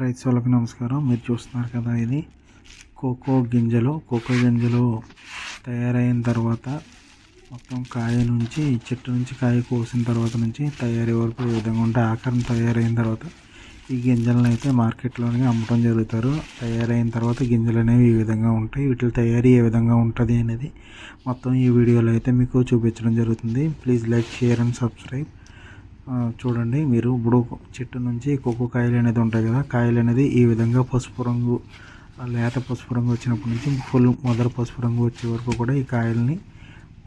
రైతు వాళ్ళకి నమస్కారం. మీరు చూస్తున్నారు కదా ఇది కోకో గింజలు. కోకో గింజలు తయారైన తర్వాత మొత్తం కాయ నుంచి చెట్టు నుంచి కాయ కోసిన తర్వాత నుంచి తయారీ వరకు ఈ విధంగా ఉంటాయి ఆకారం తయారైన తర్వాత ఈ గింజలను అయితే మార్కెట్లోనే అమ్మటం జరుగుతారు. తయారైన తర్వాత గింజలు అనేవి ఈ విధంగా ఉంటాయి. వీటి తయారీ ఏ విధంగా ఉంటుంది అనేది మొత్తం ఈ వీడియోలో అయితే మీకు చూపించడం జరుగుతుంది. Please like share and subscribe. చూడండి మీరు ఇప్పుడు చెట్టు నుంచి కోకో కాయలు అనేది ఉంటాయి కదా కాయలు అనేది ఈ విధంగా పసుపు రంగు లేత పసుపు రంగు వచ్చినప్పటి నుంచి ఫుల్ మొదలు పసుపు రంగు వచ్చే వరకు కూడా ఈ కాయల్ని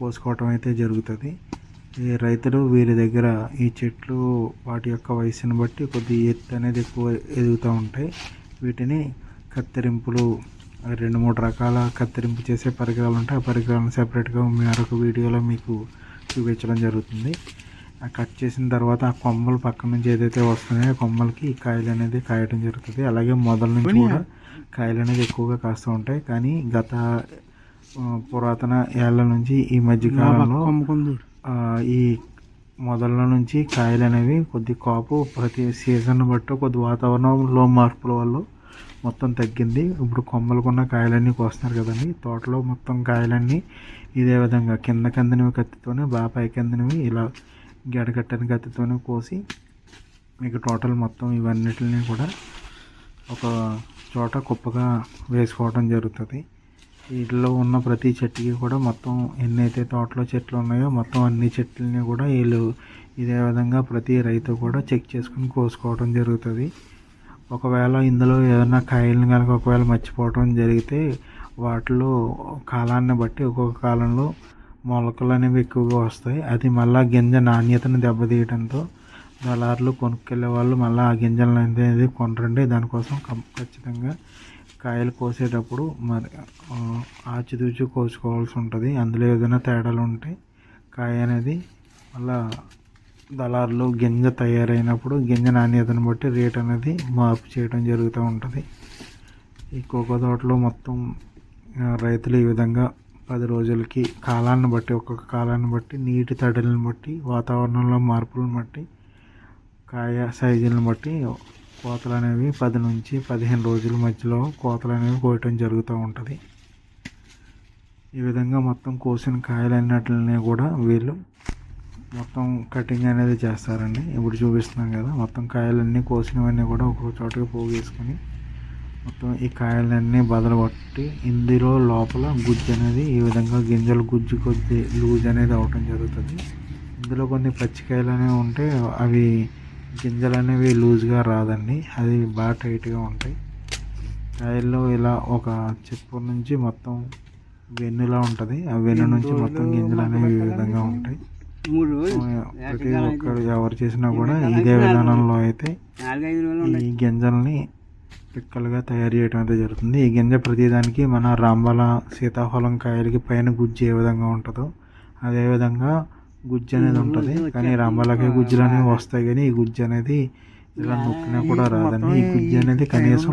కోసుకోవటం అయితే జరుగుతుంది. ఈ రైతులు వీరి దగ్గర ఈ చెట్లు వాటి యొక్క వయసును బట్టి కొద్ది ఎత్తు అనేది ఎక్కువ ఎదుగుతూ ఉంటాయి. వీటిని కత్తిరింపులు రెండు మూడు రకాల కత్తిరింపు చేసే పరికరాలు ఉంటాయి. ఆ పరికరాలను సెపరేట్గా మరొక వీడియోలో మీకు చూపించడం జరుగుతుంది. ఆ కట్ చేసిన తర్వాత ఆ కొమ్మలు పక్క నుంచి ఏదైతే వస్తున్నాయో ఆ కొమ్మలకి ఈ కాయలు అనేది కాయటం జరుగుతుంది. అలాగే మొదల నుంచి కూడా కాయలు అనేది ఎక్కువగా కాస్తూ ఉంటాయి. కానీ గత పురాతన ఏళ్ళ నుంచి ఈ మధ్యకాలంలో ఆ, ఈ మొదల నుంచి కాయలు అనేవి కొద్ది కాపు ప్రతి సీజన్ బట్టి కొద్ది వాతావరణంలో మార్పుల వల్ల మొత్తం తగ్గింది. ఇప్పుడు కొమ్మలకున్న కాయలన్నీ కోస్తున్నారు కదండి. తోటలో మొత్తం కాయలన్నీ ఇదే విధంగా కింద కిందనివి కత్తితోనే బాగా పై కిందనివి ఇలా గడగట్టని గతితోనే కోసి మీకు టోటల్ మొత్తం ఇవన్నిటిని కూడా ఒక చోట కుప్పగా వేసుకోవడం జరుగుతుంది. వీటిలో ఉన్న ప్రతి చెట్టుకి కూడా మొత్తం ఎన్నైతే తోటలో చెట్లు ఉన్నాయో మొత్తం అన్ని చెట్లని కూడా వీళ్ళు ఇదే విధంగా ప్రతి రైతు కూడా చెక్ చేసుకుని కోసుకోవడం జరుగుతుంది. ఒకవేళ ఇందులో ఏదైనా కాయలను కనుక ఒకవేళ మర్చిపోవడం జరిగితే వాటిలో కాలాన్ని బట్టి ఒక్కొక్క కాలంలో మొలకలు అనేవి ఎక్కువగా వస్తాయి. అది మళ్ళీ గింజ నాణ్యతను దెబ్బతీయడంతో దళారులు కొనుక్కెళ్ళే వాళ్ళు మళ్ళీ ఆ గింజలను అనేది కొనరండి. దానికోసం ఖచ్చితంగా కాయలు కోసేటప్పుడు మరి ఆచితూచి కోసుకోవాల్సి ఉంటుంది. అందులో ఏదైనా తేడాలు ఉంటే కాయ అనేది మళ్ళా దళారులు గింజ తయారైనప్పుడు గింజ నాణ్యతను బట్టి రేట్ అనేది మార్పు చేయడం జరుగుతూ ఉంటుంది. ఈ కోకో తోటలో మొత్తం రైతులు ఈ విధంగా పది రోజులకి కాలాన్ని బట్టి ఒక్కొక్క కాలాన్ని బట్టి నీటి తడులను బట్టి వాతావరణంలో మార్పులను బట్టి కాయ సైజులను బట్టి కోతలు అనేవి పది నుంచి పదిహేను రోజుల మధ్యలో కోతలు అనేవి కోయటం జరుగుతూ ఉంటుంది. ఈ విధంగా మొత్తం కోసిన కాయలన్నిటిని కూడా వీళ్ళు మొత్తం కటింగ్ అనేది చేస్తారండి. ఇప్పుడు చూపిస్తున్నాం కదా మొత్తం కాయలన్నీ కోసినవన్నీ కూడా ఒక్కొక్క చోటకి పోగేసుకొని మొత్తం ఈ కాయలన్నీ బదలగొట్టి ఇందులో లోపల గుజ్జు అనేది ఈ విధంగా గింజలు గుజ్జు కొద్ది లూజ్ అనేది అవటం జరుగుతుంది. ఇందులో కొన్ని పచ్చికాయలు అనేవి ఉంటే అవి గింజలు అనేవి లూజ్గా రాదండి. అది బాగా టైట్గా ఉంటాయి. కాయల్లో ఇలా ఒక చెప్పు నుంచి మొత్తం వెన్నులా ఉంటుంది. ఆ వెన్ను నుంచి మొత్తం గింజలు అనేవి ఈ విధంగా ఉంటాయి. ప్రతి ఒక్కరు ఎవరు చేసినా కూడా ఇదే విధానంలో అయితే ఈ గింజల్ని పిక్కలుగా తయారు చేయడం అయితే జరుగుతుంది. ఈ గింజ ప్రతిదానికి మన రాంబల సీతాఫలం కాయలకి పైన గుజ్జు ఏ విధంగా ఉంటుందో అదే విధంగా గుజ్జు అనేది ఉంటుంది. కానీ రాంబలకి గుజ్జులు అనేవి వస్తాయి కానీ ఈ గుజ్జు అనేది ఇలా నొక్కినా కూడా రాదండి. ఈ గుజ్జు అనేది కనీసం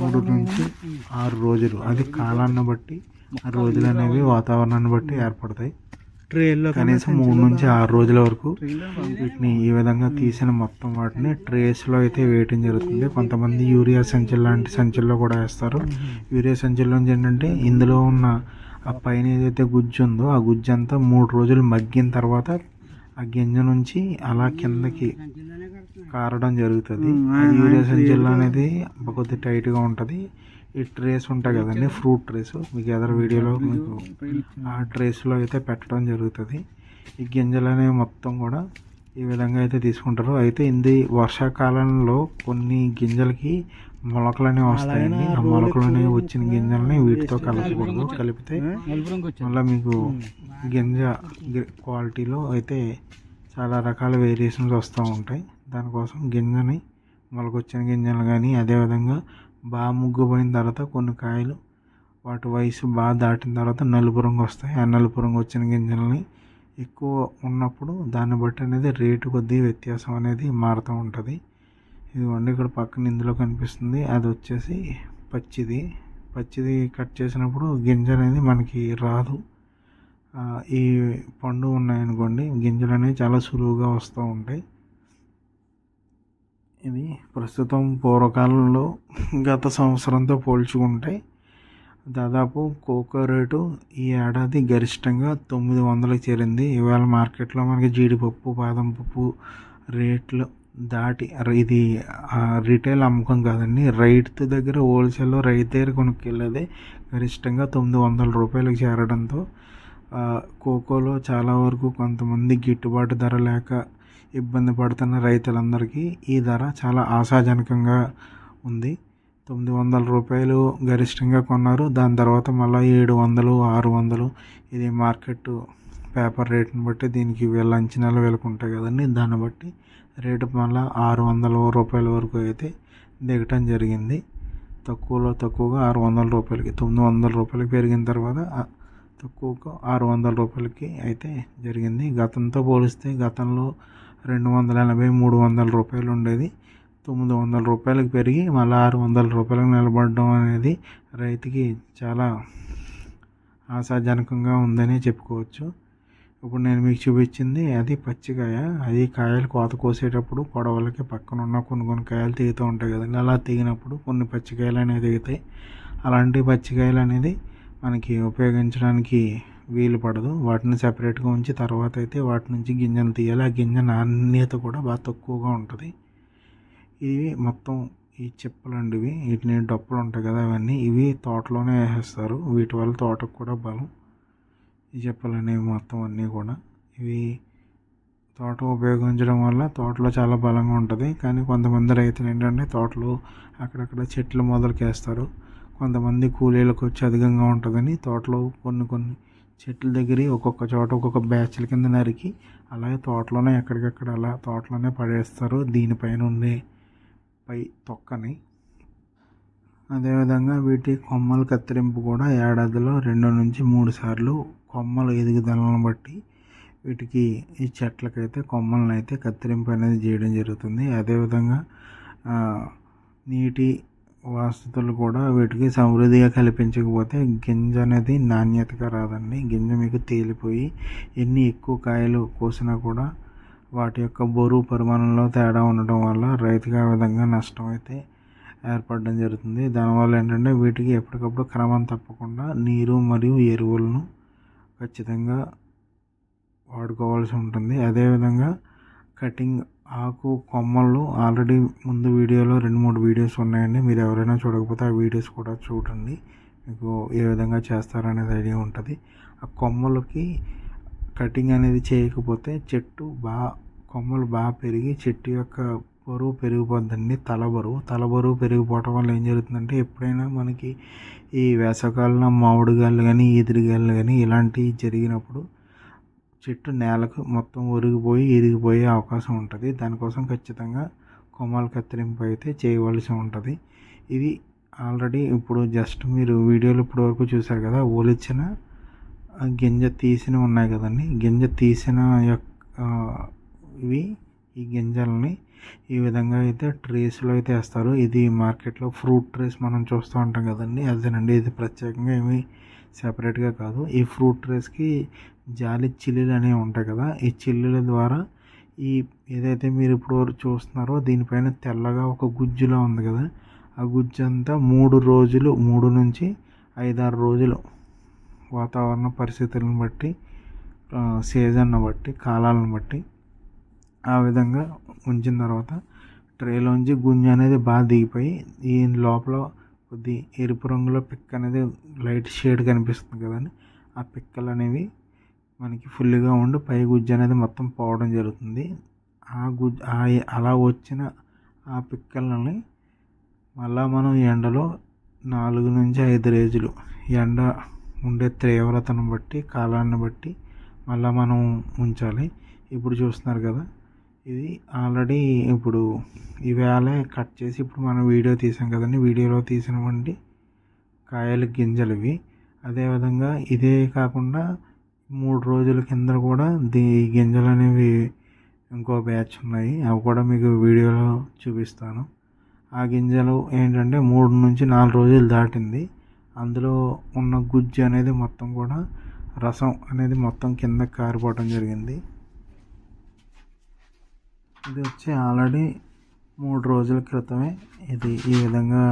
మూడు నుంచి ఆరు రోజులు. అది కాలాన్ని బట్టి ఆ రోజులు అనేవి వాతావరణాన్ని బట్టి ఏర్పడతాయి. కనీసం మూడు నుంచి ఆరు రోజుల వరకు వీటిని ఈ విధంగా తీసిన మొత్తం వాటిని ట్రేస్లో అయితే వేయటం జరుగుతుంది. కొంతమంది యూరియా సంచులు లాంటి సంచుల్లో కూడా వేస్తారు. యూరియా సంచుల్లో ఏంటంటే ఇందులో ఉన్న ఆ పైన ఏదైతే గుజ్జు ఉందో ఆ గుజ్జు అంతా మూడు రోజులు మగ్గిన తర్వాత ఆ గింజ నుంచి అలా కిందకి కారడం జరుగుతుంది. యూరియా సంచుల్లో అనేది కొద్ది టైట్గా ఉంటుంది. ఈ ట్రేస్ ఉంటాయి కదండి ఫ్రూట్ ట్రేస్ మీకు ఎదర వీడియోలో మీకు ఆ ట్రేస్లో అయితే పెట్టడం జరుగుతుంది. ఈ గింజలు అనేవి మొత్తం కూడా ఈ విధంగా అయితే తీసుకుంటారు. అయితే ఇది వర్షాకాలంలో కొన్ని గింజలకి మొలకలు అనేవి వస్తాయండి. ఆ మొలకలు అనేవి వచ్చిన గింజల్ని వీటితో కలపకూడదు. కలిపితే మళ్ళీ మీకు గింజ క్వాలిటీలో అయితే చాలా రకాల వేరియేషన్స్ వస్తూ ఉంటాయి. దానికోసం గింజని మొలకొచ్చిన గింజలు కానీ అదేవిధంగా బాగా ముగ్గుపోయిన తర్వాత కొన్ని కాయలు వాటి వయసు బాగా దాటిన తర్వాత నలుపు రంగు వస్తాయి. ఆ నలుపు రంగు వచ్చిన గింజల్ని ఎక్కువ ఉన్నప్పుడు దాన్ని బట్టి అనేది రేటు కొద్దీ వ్యత్యాసం అనేది మారుతూ ఉంటుంది. ఇదిగోండి ఇక్కడ పక్కన ఇందులో కనిపిస్తుంది. అది వచ్చేసి పచ్చిది. పచ్చిది కట్ చేసినప్పుడు గింజ అనేది మనకి రాదు. ఈ పండు ఉన్నాయనుకోండి గింజలు అనేవి చాలా సులువుగా వస్తూ ఉంటాయి. ఇది ప్రస్తుతం పూర్వకాలంలో గత సంవత్సరంతో పోల్చుకుంటే దాదాపు కోకో రేటు ఈ ఏడాది గరిష్టంగా తొమ్మిది వందలకు చేరింది. ఇవాళ మార్కెట్లో మనకి జీడిపప్పు బాదం పప్పు రేట్లు దాటి ఇది రిటైల్ అమ్మకం కాదండి. రైతు దగ్గర హోల్సేల్లో రైతు దగ్గర కొనుక్కెళ్ళేది గరిష్టంగా తొమ్మిది వందల రూపాయలకు చేరడంతో కోకోలో చాలా వరకు కొంతమంది గిట్టుబాటు ధర లేక ఇబ్బంది పడుతున్న రైతులందరికీ ఈ ధర చాలా ఆశాజనకంగా ఉంది. తొమ్మిది వందల రూపాయలు గరిష్టంగా కొన్నారు. దాని తర్వాత మళ్ళీ ఏడు వందలు ఆరు వందలు ఇది మార్కెట్ పేపర్ రేట్ని బట్టి దీనికి వీళ్ళ అంచనాలు వీళ్ళకి ఉంటాయి కదండి. దాన్ని బట్టి రేటు మళ్ళీ ఆరు వందల రూపాయల వరకు అయితే దిగటం జరిగింది. తక్కువలో తక్కువగా ఆరు వందల రూపాయలకి తొమ్మిది వందల రూపాయలకి పెరిగిన తర్వాత తక్కువగా ఆరు వందల రూపాయలకి అయితే జరిగింది. గతంతో పోలిస్తే గతంలో రెండు వందల ఎనభై మూడు వందల రూపాయలు ఉండేది. తొమ్మిది వందల రూపాయలకు పెరిగి మళ్ళీ ఆరు వందల రూపాయలకు నిలబడడం అనేది రైతుకి చాలా ఆశాజనకంగా ఉందని చెప్పుకోవచ్చు. ఇప్పుడు నేను మీకు చూపించింది అది పచ్చికాయ. అది కాయలు కోత కోసేటప్పుడు పొడవలకి పక్కన ఉన్న కొన్ని కొన్ని కాయలు తెగుతూ ఉంటాయి కదండి. అలా తెగినప్పుడు కొన్ని పచ్చికాయలు అనేవి తెగుతాయి. అలాంటి పచ్చికాయలు అనేది మనకి ఉపయోగించడానికి వీలు పడదు. వాటిని సపరేట్గా ఉంచి తర్వాత అయితే వాటి నుంచి గింజలు తీయాలి. ఆ గింజ నాణ్యత కూడా బాగా తక్కువగా ఉంటుంది. ఇవి మొత్తం ఈ చెప్పులండి ఇవి. వీటిని డప్పులు ఉంటాయి కదా అవన్నీ. ఇవి తోటలోనే వేసేస్తారు. వీటి వల్ల తోటకు కూడా బలం. ఈ చెప్పులు అనేవి మొత్తం అన్నీ కూడా. ఇవి తోట ఉపయోగించడం వల్ల తోటలో చాలా బలంగా ఉంటుంది. కానీ కొంతమంది రైతులు ఏంటంటే తోటలో అక్కడక్కడ చెట్లు మొదలుకేస్తారు. కొంతమంది కూలీలకు వచ్చి అధికంగా ఉంటుందని తోటలో కొన్ని కొన్ని చెట్ల దగ్గర ఒక్కొక్క చోట ఒక్కొక్క బ్యాచ్ల కింద నరికి అలాగే తోటలోనే ఎక్కడికక్కడ అలా తోటలోనే పడేస్తారు. దీనిపైన ఉండే పై తొక్కని. అదేవిధంగా వీటి కొమ్మల కత్తిరింపు కూడా ఏడాదిలో రెండు నుంచి మూడు సార్లు కొమ్మల ఎదుగుదలను బట్టి వీటికి ఈ చెట్లకైతే కొమ్మలను అయితే కత్తిరింపు అనేది చేయడం జరుగుతుంది. అదేవిధంగా నీటి వసతులు కూడా వీటికి సమృద్ధిగా కల్పించకపోతే గింజ అనేది నాణ్యతగా రాదండి. గింజ మీకు తేలిపోయి ఎన్ని ఎక్కువ కాయలు కోసినా కూడా వాటి యొక్క బరువు పరిమాణంలో తేడా ఉండడం వల్ల రైతుకి ఆ విధంగా నష్టం అయితే ఏర్పడడం జరుగుతుంది. దానివల్ల ఏంటంటే వీటికి ఎప్పటికప్పుడు క్రమం తప్పకుండా నీరు మరియు ఎరువులను ఖచ్చితంగా వాడుకోవాల్సి ఉంటుంది. అదేవిధంగా కటింగ్ ఆకు కొమ్మలు ఆల్రెడీ ముందు వీడియోలో రెండు మూడు వీడియోస్ ఉన్నాయండి. మీరు ఎవరైనా చూడకపోతే ఆ వీడియోస్ కూడా చూడండి. మీకు ఏ విధంగా చేస్తారనేది ఐడియా ఉంటుంది. ఆ కొమ్మలకి కటింగ్ అనేది చేయకపోతే చెట్టు బాగా కొమ్మలు బాగా పెరిగి చెట్టు యొక్క బరువు పెరిగిపోద్దండి. తల బరువు. తల బరువు పెరిగిపోవటం వల్ల ఏం జరుగుతుందంటే ఎప్పుడైనా మనకి ఈ వేసవకాలంలో మామిడిగాయలు కానీ ఈదిరిగాయలు కానీ ఇలాంటివి జరిగినప్పుడు చెట్టు నేలకు మొత్తం ఒరిగిపోయి ఇరిగిపోయే అవకాశం ఉంటుంది. దానికోసం ఖచ్చితంగా కొమ్మలు కత్తిరింపు అయితే చేయవలసి ఉంటుంది. ఇది ఆల్రెడీ ఇప్పుడు జస్ట్ మీరు వీడియోలు ఇప్పటి వరకు చూసారు కదా ఒలిచిన గింజ తీసిన ఉన్నాయి కదండి. గింజ తీసిన యొక్క ఇవి ఈ గింజల్ని ఈ విధంగా అయితే ట్రేస్లో అయితే వేస్తారు. ఇది మార్కెట్లో ఫ్రూట్ ట్రేస్ మనం చూస్తూ ఉంటాం కదండి. అదేనండి ఇది ప్రత్యేకంగా ఏమి సెపరేట్గా కాదు. ఈ ఫ్రూట్ రైస్కి జాలి చిల్లులు అనేవి ఉంటాయి కదా ఈ చిల్లుల ద్వారా ఈ ఏదైతే మీరు ఇప్పుడు చూస్తున్నారో దీనిపైన తెల్లగా ఒక గుజ్జులా ఉంది కదా ఆ గుజ్జు అంతా మూడు రోజులు మూడు నుంచి ఐదారు రోజులు వాతావరణ పరిస్థితులను బట్టి సీజన్ను బట్టి కాలాలను బట్టి ఆ విధంగా ఉంచిన తర్వాత ట్రేలోంచి గుంజ అనేది బాగా దిగిపోయి ఈ లోపల కొద్ది ఎరుపు రంగులో పిక్ అనేది లైట్ షేడ్ కనిపిస్తుంది కదండి. ఆ పిక్కలు అనేవి మనకి ఫుల్గా ఉండి పై గుజ్జు అనేది మొత్తం పోవడం జరుగుతుంది. ఆ గుజ్జు ఆ- అలా వచ్చిన ఆ పిక్కలని మళ్ళా మనం ఎండలో నాలుగు నుంచి ఐదు రోజులు ఎండ ఉండే తీవ్రతను బట్టి కాలాన్ని బట్టి మళ్ళీ మనం ఉంచాలి. ఇప్పుడు చూస్తున్నారు కదా ఇది ఆల్రెడీ ఇప్పుడు ఇవాళే కట్ చేసి ఇప్పుడు మనం వీడియో తీసాం కదండి. వీడియోలో తీసినవంటి కాయల గింజలు ఇవి. అదేవిధంగా ఇదే కాకుండా మూడు రోజుల కింద కూడా దీ గింజలు అనేవి ఇంకో బ్యాచ్ ఉన్నాయి. అవి కూడా మీకు వీడియోలో చూపిస్తాను. ఆ గింజలు ఏంటంటే మూడు నుంచి నాలుగు రోజులు దాటింది. అందులో ఉన్న గుజ్జు అనేది మొత్తం కూడా రసం అనేది మొత్తం కింద కారిపోవటం జరిగింది. ఇది వచ్చి ఆల్రెడీ మూడు రోజుల క్రితమే ఇది ఈ విధంగా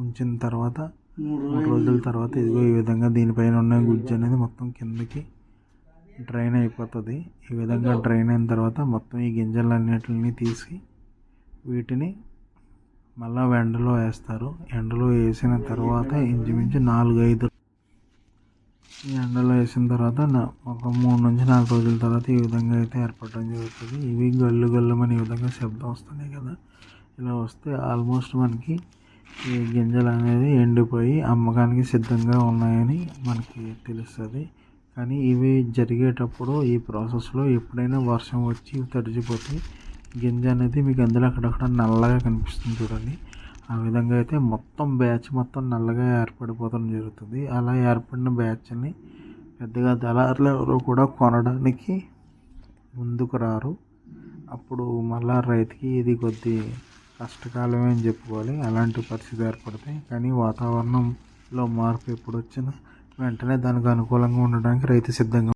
ఉంచిన తర్వాత మూడు రోజుల తర్వాత ఇదిగో ఈ విధంగా దీనిపైన ఉన్న గుజ్జు అనేది మొత్తం కిందకి డ్రైన్ అయిపోతుంది. ఈ విధంగా డ్రైన్ అయిన తర్వాత మొత్తం ఈ గింజలన్నిటిని తీసి వీటిని మళ్ళీ ఎండలో వేస్తారు. ఎండలో వేసిన తర్వాత ఇంచుమించు నాలుగు ఐదు ఈ ఎండలో వేసిన తర్వాత ఒక మూడు నుంచి నాలుగు రోజుల తర్వాత ఈ విధంగా అయితే ఏర్పడడం జరుగుతుంది. ఇవి గల్లు గల్లుమని ఈ విధంగా శబ్దం వస్తున్నాయి కదా. ఇలా వస్తే ఆల్మోస్ట్ మనకి ఈ గింజలు అనేది ఎండిపోయి అమ్మకానికి సిద్ధంగా ఉన్నాయని మనకి తెలుస్తుంది. కానీ ఇవి జరిగేటప్పుడు ఈ ప్రాసెస్లో ఎప్పుడైనా వర్షం వచ్చి తడిచిపోతే గింజ అనేది మీకు అందులో అక్కడక్కడ నల్లగా కనిపిస్తుంది చూడండి. ఆ విధంగా అయితే మొత్తం బ్యాచ్ మొత్తం నల్లగా ఏర్పడిపోవడం జరుగుతుంది. అలా ఏర్పడిన బ్యాచ్ని పెద్దగా దళారులు ఎవరు కూడా కొనడానికి ముందుకు రారు. అప్పుడు మళ్ళా రైతుకి ఇది కొద్ది కష్టకాలమే అని చెప్పుకోవాలి. అలాంటి పరిస్థితి ఏర్పడతాయి. కానీ వాతావరణంలో మార్పు ఎప్పుడు వచ్చినా వెంటనే దానికి అనుకూలంగా ఉండడానికి రైతు సిద్ధంగా